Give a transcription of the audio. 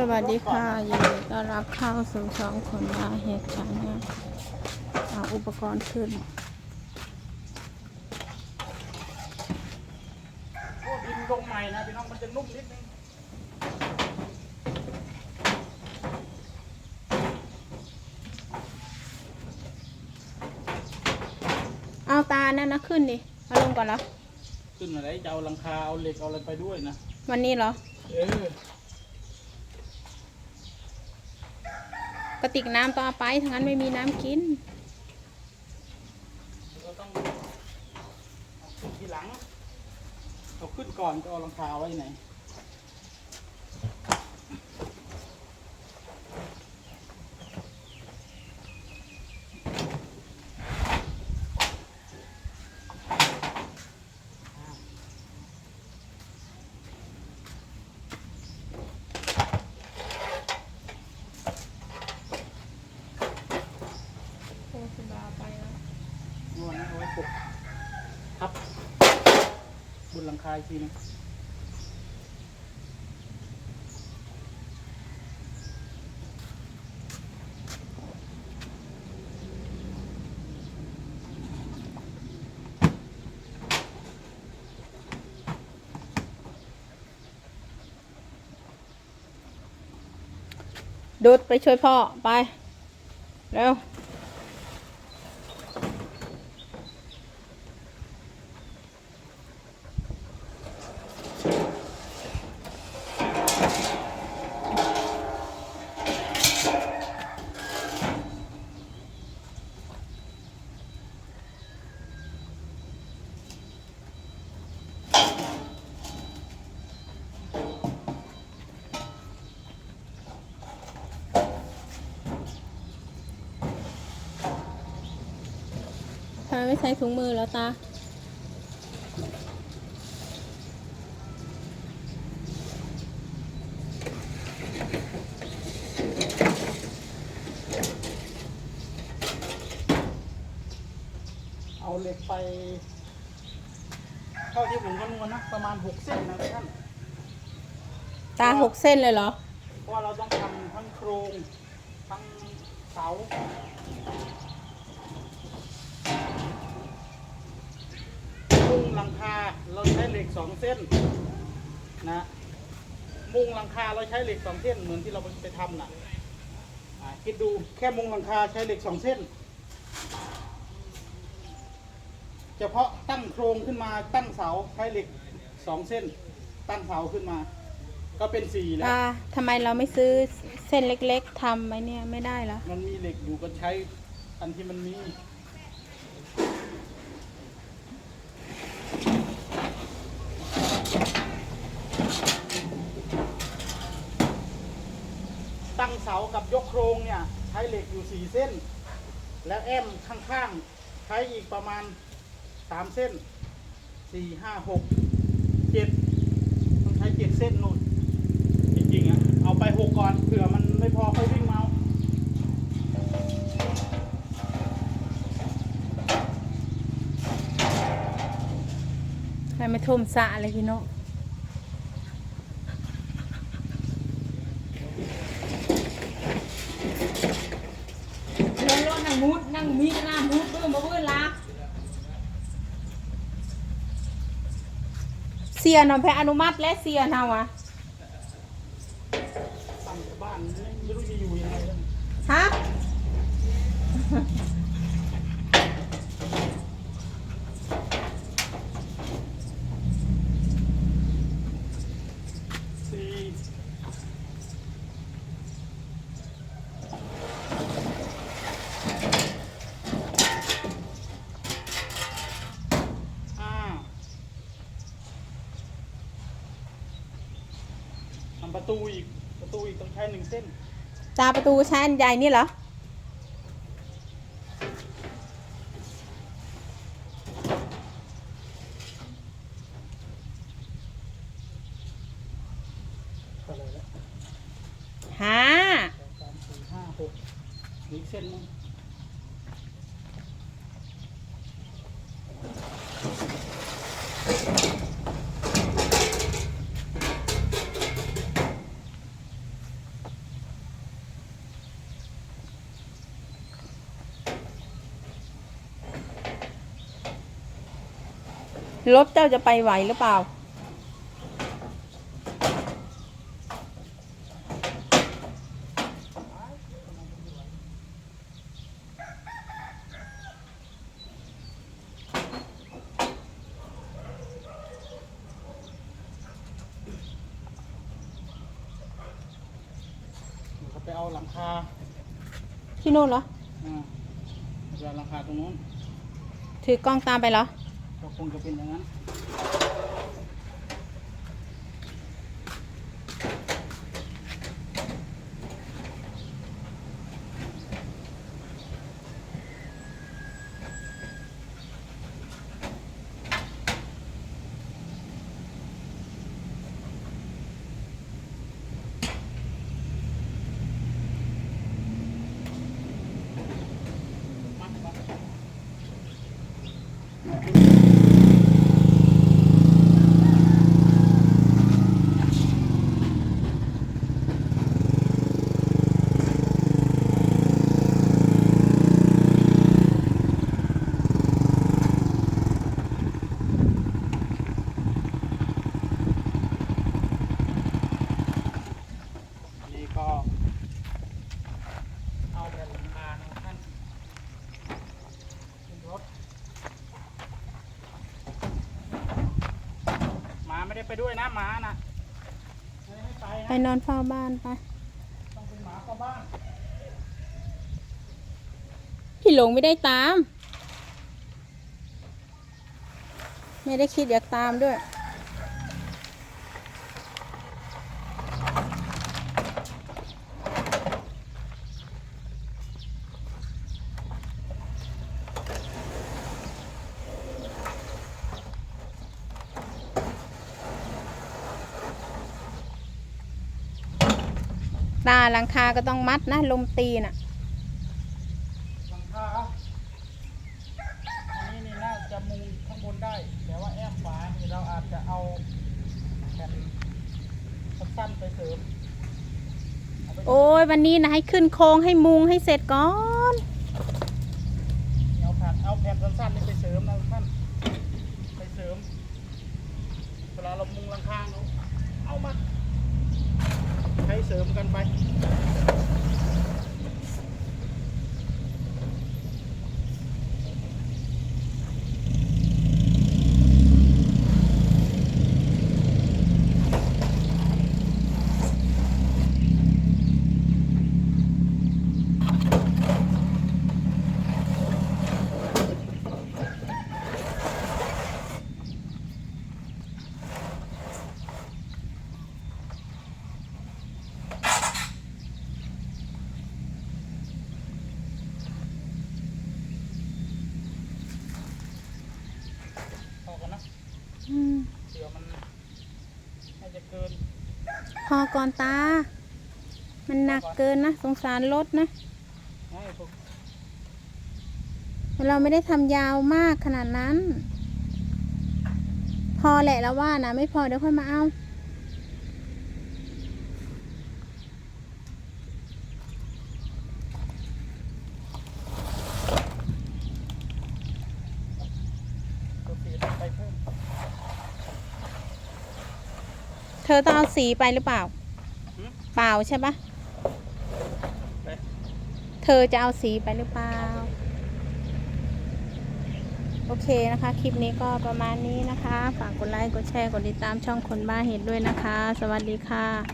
สวัสดีค่ะยินดีต้อนรับเข้าสู่ช่องคนยาเหตุการณ์นะเอาอุปกรณ์ขึ้นโอ้ดินลงใหม่นะพี่น้องมันจะนุ่มนิดนึงเอาตานั่นนะขึ้นดิเอาลงก่อนเหรอขึ้นอะไรจะเอาหลังคาเอาเหล็กเอาอะไรไปด้วยนะวันนี้เหรอเออ ระติกน้ำต้องเอาไปทั้งนั้นไม่มีน้ำกินเราต้องเอาขึ้นทีหลังเอาขึ้นก่อนจะเอารองเท้าไว้ไหน โอ้คุณบาไปแล้ว นวดนะเอาไว้ปก ทับบนหลังคาอีกทีนึงโดดไปช่วยพ่อ ไป เร็ว ไม่ใช้ถุงมือแล้วตา เอาเหล็กไปเท่าที่ผมคำนวณนะประมาณหกเส้นนะท่านตาหกเส้นเลยเหรอ เพราะว่าเราต้องทำทั้งโครงทั้งเสามุงหลังคาเราใช้เหล็กสองเส้นนะมุงหลังคาเราใช้เหล็กสองเส้นเหมือนที่เราไปทำน่ะอ่าคิดดูแค่มุงหลังคาใช้เหล็กสองเส้น เฉพาะตั้งโครงขึ้นมาตั้งเสาใช้เหล็กสองเส้น ตั้งเสาขึ้นมา ก็เป็นสี่แล้วตาทำไมเราไม่ซื้อเส้นเล็กๆทำไว้เนี่ยไม่ได้เหรอ มันมีเหล็กอยู่ก็ใช้อันที่มันมีตั้งเสากับยกโครงเนี่ย ใช้เหล็กอยู่สี่เส้น แล้วแอมข้างๆ ใช้อีกประมาณ สามเส้นสี่ห้าหกเจ็ดต้องใช้เจ็ดเส้นนู่นจริงๆอะเอาไปหกก่อนเผื่อมันไม่พอค่อยวิ่งมาเอาทำไมไม่ท่วมสระเลยพี่โนเดินรถนั่งมุดนั่งมีหน้ามุดเบื่อมาเบื่อละ สียหนอมแพอนุมัติและเสียนาวะบ้านไม่รู้จะอยู่ยังไงฮะ สี่ห้าทำประตูอีก ประตูอีกต้องใช้ หนึ่งเส้นตาประตูชั้นใหญ่นี่เหรอก็เลยละหาสองสามสี่ห้าหกอีกเส้นหนึง รถเจ้าจะไปไหวหรือเปล่า เขาไปเอาหลังคาที่นู่นเหรออ่าไปเอาหลังคาตรงนู้น ถือกล้องตามไปเหรอ ก็คงจะเป็นอย่างนั้น นี่ก็เอาแผ่นหลังคานะท่านขึ้นรถหมา ไม่ได้ไปด้วยนะหมานะไม่ได้ให้ไปไปนะนอนเฝ้าบ้านไปต้องเป็นหมาเข้าบ้านพี่หลงไม่ได้ตาม ไม่ได้คิดอยากตามด้วย ตาหลังคาก็ต้องมัดนะลมตีน่ะหลังคาอันนี้นี่น่าจะมุงข้างบนได้ แต่ว่าแอมฝานี่เราอาจจะเอาแผ่นสั้นๆไปเสริมเาไปโอ้ยวันนี้นะให้ขึ้นโครงให้มุงให้เสร็จก่อน เอาแผ่นเอาแผ่นสั้นๆนี่ไปเสริมนะท่านไปเสริมเวลาเรามุงหลังคาเนาะเอามา ใช้เสริมกันไป เดี๋ยวมันน่าจะเกินพอก่อนตา มันหนักเกินนะ สงสารรถนะ ให้พวกเราไม่ได้ทำยาวมากขนาดนั้น พอแหละแล้วว่านะ ไม่พอเดี๋ยวค่อยมาเอา ตัวสีไปเพิ่ม เธอต้องเอาสีไปหรือเปล่า เปล่าใช่ปะเธอจะเอาสีไปหรือเปล่า โอเคนะคะ คลิปนี้ก็ประมาณนี้นะคะ ฝากกดไลค์ กดแชร์ กดติดตามช่องคนบ้าเห็ดด้วยนะคะ สวัสดีค่ะ